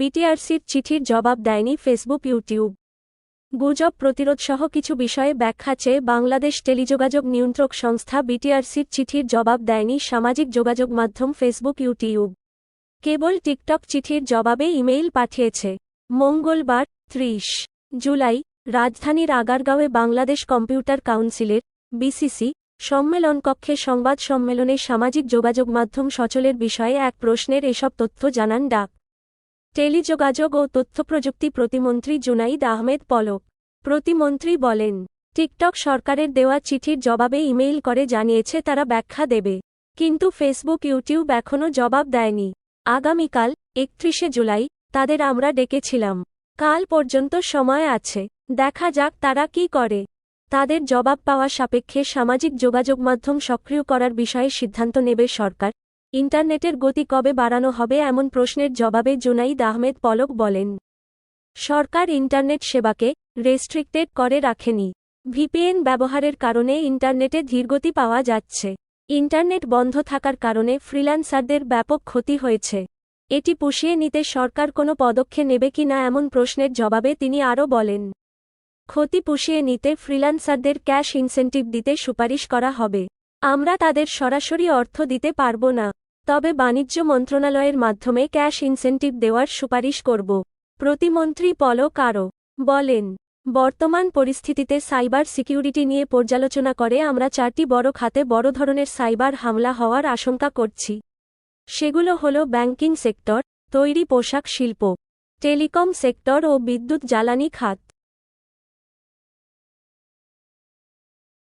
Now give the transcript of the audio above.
বিটিআরসির চিঠির জবাব দেয়নি ফেসবুক, ইউটিউব। গুজব প্রতিরোধসহ কিছু বিষয়ে ব্যাখ্যা চেয়ে বাংলাদেশ টেলিযোগাযোগ নিয়ন্ত্রক সংস্থা বিটিআরসির চিঠির জবাব দেয়নি সামাজিক যোগাযোগ মাধ্যম ফেসবুক, ইউটিউব। কেবল টিকটক চিঠির জবাবে ইমেইল পাঠিয়েছে। মঙ্গলবার, ত্রিশ জুলাই, রাজধানীর আগারগাঁওয়ে বাংলাদেশ কম্পিউটার কাউন্সিলের বিসিসি সম্মেলন কক্ষে সংবাদ সম্মেলনে সামাজিক যোগাযোগ মাধ্যম সচলের বিষয়ে এক প্রশ্নের এসব তথ্য জানান ডাক। টেলিযোগাযোগ ও তথ্যপ্রযুক্তি প্রতিমন্ত্রী জুনাইদ আহমেদ পলক। প্রতিমন্ত্রী বলেন, টিকটক সরকারের দেওয়া চিঠির জবাবে ইমেইল করে জানিয়েছে তারা ব্যাখ্যা দেবে। কিন্তু ফেসবুক, ইউটিউব এখনও জবাব দেয়নি। আগামীকাল, একত্রিশে জুলাই, তাদের আমরা ডেকেছিলাম। কাল পর্যন্ত সময় আছে। দেখা যাক তারা কি করে। তাদের জবাব পাওয়া সাপেক্ষে সামাজিক যোগাযোগ মাধ্যম সক্রিয় করার বিষয়ে সিদ্ধান্ত নেবে সরকার। ইন্টারনেটের গতি কবে বাড়ানো হবে এমন প্রশ্নের জবাবে জুনাইদ আহমেদ পলক বলেন, সরকার ইন্টারনেট সেবাকে রেস্ট্রিক্টেড করে রাখেনি। ভিপিএন ব্যবহারের কারণে ইন্টারনেটে ধীরগতি পাওয়া যাচ্ছে। ইন্টারনেট বন্ধ থাকার কারণে ফ্রিল্যান্সারদের ব্যাপক ক্ষতি হয়েছে। এটি পুষিয়ে নিতে সরকার কোনো পদক্ষেপ নেবে কি না এমন প্রশ্নের জবাবে তিনি আরও বলেন, ক্ষতি পুষিয়ে নিতে ফ্রিল্যান্সারদের ক্যাশ ইনসেন্টিভ দিতে সুপারিশ করা হবে। আমরা তাদের সরাসরি অর্থ দিতে পারব না। তবে বাণিজ্য মন্ত্রণালয়ের মাধ্যমে ক্যাশ ইনসেন্টিভ দেওয়ার সুপারিশ করব। প্রতিমন্ত্রী পলক আরও বলেন, বর্তমান পরিস্থিতিতে সাইবার সিকিউরিটি নিয়ে পর্যালোচনা করে আমরা চারটি বড় খাতে বড় ধরনের সাইবার হামলা হওয়ার আশঙ্কা করছি। সেগুলো হল ব্যাংকিং সেক্টর, তৈরি পোশাক শিল্প, টেলিকম সেক্টর ও বিদ্যুৎ জ্বালানি খাত।